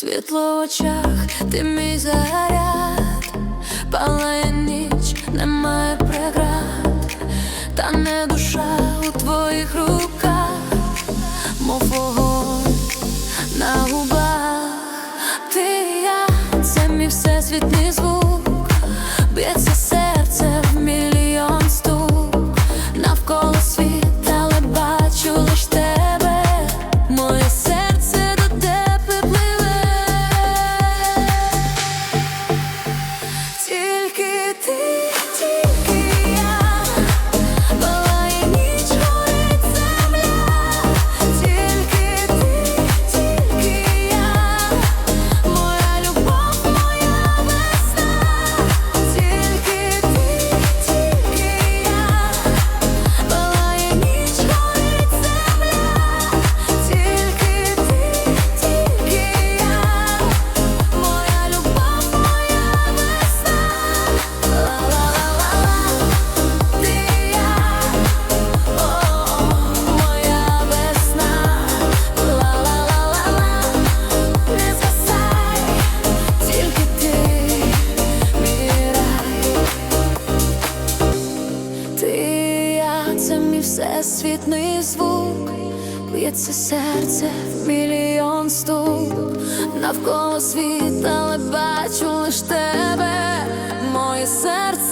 Світло в очах, ти мій заряд, палає ніч, немає преград, та не душа у твоїх руках, мов вогонь на губах. Ти і я, це мій всесвітній звук, б'ється серце в мільйон стук, навколо світ, всесвітний звук, б'ється серце в мільйон стук, навколо світ, але бачу лиш тебе, моє серце